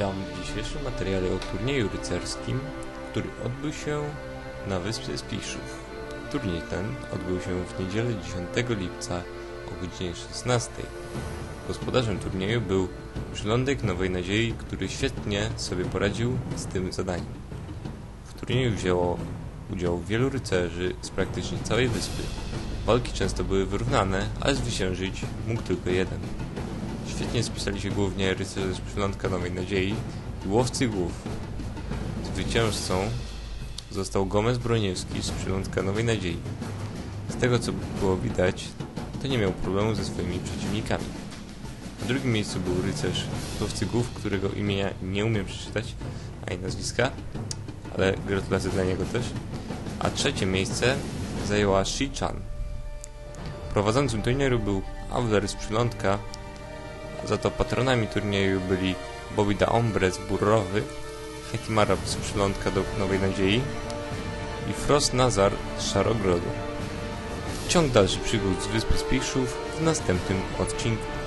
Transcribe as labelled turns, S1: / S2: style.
S1: Witam w dzisiejszym materiale o turnieju rycerskim, który odbył się na wyspie Spiszów. Turniej ten odbył się w niedzielę 10 lipca o godzinie 16. Gospodarzem turnieju był Przylądek Nowej Nadziei, który świetnie sobie poradził z tym zadaniem. W turnieju wzięło udział wielu rycerzy z praktycznie całej wyspy. Walki często były wyrównane, ale zwyciężyć mógł tylko jeden. Świetnie spisali się głównie rycerze z przylądka Nowej Nadziei i łowcy głów. Zwycięzcą został Gomez Broniewski z przylądka Nowej Nadziei. Z tego co było widać, to nie miał problemu ze swoimi przeciwnikami. W drugim miejscu był rycerz łowcy głów, którego imienia nie umiem przeczytać, ani nazwiska, ale gratulacje dla niego też. A trzecie miejsce zajęła Shi-chan. Prowadzącym turnieju był Awler z przylądka, za to patronami turnieju byli Bobby da Ombre z Burrowy, Hekimara z przylądka do Nowej Nadziei i Frost Nazar z Szarogrodu. Ciąg dalszy przygód z Wyspy Spiszów w następnym odcinku.